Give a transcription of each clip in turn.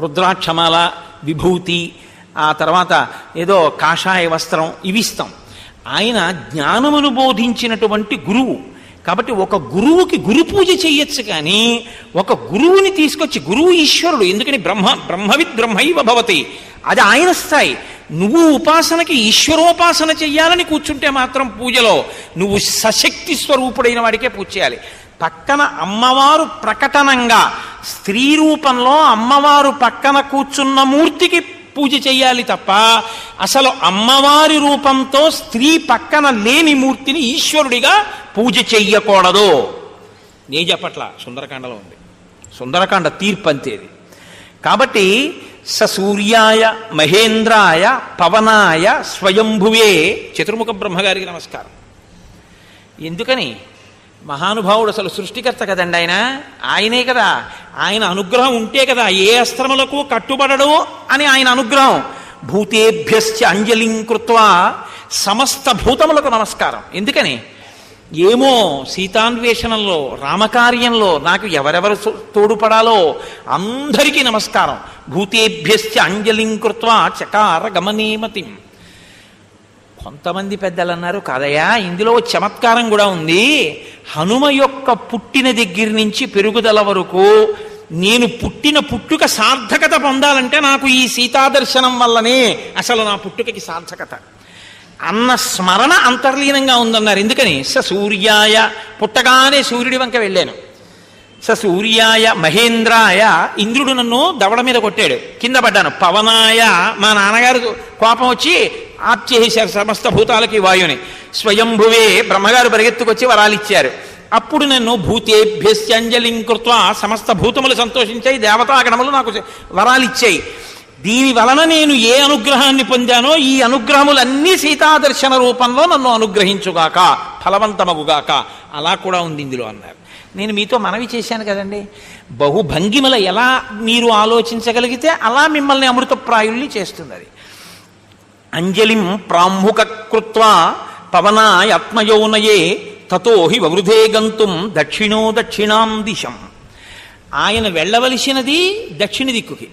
రుద్రాక్షమాల విభూతి ఆ తర్వాత ఏదో కాషాయ వస్త్రం ఇవి ఇస్తాం. ఆయన జ్ఞానమును బోధించినటువంటి గురువు. కాబట్టి ఒక గురువుకి గురు పూజ చేయొచ్చు కానీ ఒక గురువుని తీసుకొచ్చి గురువు ఈశ్వరుడు ఎందుకని బ్రహ్మ బ్రహ్మవిద్ బ్రహ్మైవ భవతి. అది ఆయన స్థాయి. నువ్వు ఉపాసనకి ఈశ్వరోపాసన చెయ్యాలని కూర్చుంటే మాత్రం పూజలో నువ్వు సశక్తి స్వరూపుడైన వాడికే పూజ చేయాలి. పక్కన అమ్మవారు ప్రకటనంగా స్త్రీ రూపంలో అమ్మవారు పక్కన కూర్చున్న మూర్తికి పూజ చేయాలి తప్ప అసలు అమ్మవారి రూపంతో స్త్రీ పక్కన లేని మూర్తిని ఈశ్వరుడిగా పూజ చెయ్యకూడదు. నే చెప్పట్ల సుందరకాండలో ఉంది. సుందరకాండ తీర్పు అంతేది కాబట్టి స సూర్యాయ మహేంద్రాయ పవనాయ స్వయంభువే. చతుర్ముఖ బ్రహ్మగారికి నమస్కారం. ఎందుకని? మహానుభావుడు అసలు సృష్టికర్త కదండి ఆయన? ఆయనే కదా. ఆయన అనుగ్రహం ఉంటే కదా ఏ అస్త్రములకు కట్టుబడడు అని ఆయన అనుగ్రహం. భూతేభ్యశ్చ అంజలిం కృత్వా సమస్త భూతములకు నమస్కారం. ఎందుకని? ఏమో సీతాన్వేషణంలో రామకార్యంలో నాకు ఎవరెవరు తోడుపడాలో అందరికీ నమస్కారం. భూతేభ్యశ్చ అంజలిం కృత్వా చకార గమనీమతి. కొంతమంది పెద్దలు అన్నారు కాదయా ఇందులో చమత్కారం కూడా ఉంది. హనుమ యొక్క పుట్టిన దగ్గర నుంచి పెరుగుదల వరకు నేను పుట్టిన పుట్టుక సార్థకత పొందాలంటే నాకు ఈ సీతాదర్శనం వల్లనే అసలు నా పుట్టుకకి సార్థకత. అన్న స్మరణ అంతర్లీనంగా ఉందన్నారు. ఎందుకని? స సూర్యాయ పుట్టగానే సూర్యుడి వంక వెళ్ళాను. స సూర్యాయ మహేంద్రాయ ఇంద్రుడు నన్ను దవడ మీద కొట్టాడు. కింద పడ్డాను. పవనాయ మా నాన్నగారు కోపం వచ్చి ఆప్ చేసేశారు సమస్త భూతాలకి వాయుని. స్వయంభువే బ్రహ్మగారు పరిగెత్తుకొచ్చి వరాలిచ్చారు. అప్పుడు నన్ను భూతేభ్యస్యంజలింకృత్వ సమస్త భూతములు సంతోషించాయి దేవతాగణములు నాకు వరాలిచ్చాయి. దీని వలన నేను ఏ అనుగ్రహాన్ని పొందానో ఈ అనుగ్రహములన్నీ సీతాదర్శన రూపంలో నన్ను అనుగ్రహించుగాక ఫలవంతమగుగాక. అలా కూడా ఉంది ఇందులో అన్నారు. నేను మీతో మనవి చేశాను కదండి. బహుభంగిమల ఎలా మీరు ఆలోచించగలిగితే అలా మిమ్మల్ని అమృతప్రాయుల్ని చేస్తుంది అది అంజలిం ప్రాముఖ పవనాయత్మయోనయే తతో హి వవృధే గంతుం దక్షిణో దక్షిణాం దిశం. ఆయన వెళ్ళవలసినది దక్షిణ దిక్కుకి.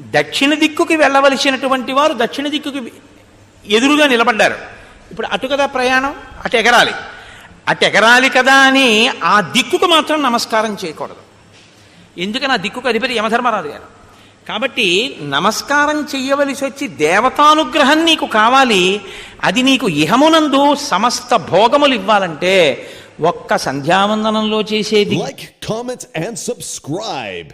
దక్షిణ దిక్కుకి వెళ్ళవలసినటువంటి వారు దక్షిణ దిక్కుకి ఎదురుగా నిలబడ్డారు. ఇప్పుడు అటు కదా ప్రయాణం అటు ఎగరాలి. అటు ఎగరాలి కదా అని ఆ దిక్కుకు మాత్రం నమస్కారం చేయకూడదు. ఎందుకని ఆ దిక్కుకు అధిపతి యమధర్మరాజు గారు? కాబట్టి నమస్కారం చెయ్యవలసి వచ్చి దేవతానుగ్రహం నీకు కావాలి అది నీకు ఇహమునందు సమస్త భోగములు ఇవ్వాలంటే ఒక్క సంధ్యావందనంలో చేసేది and subscribe.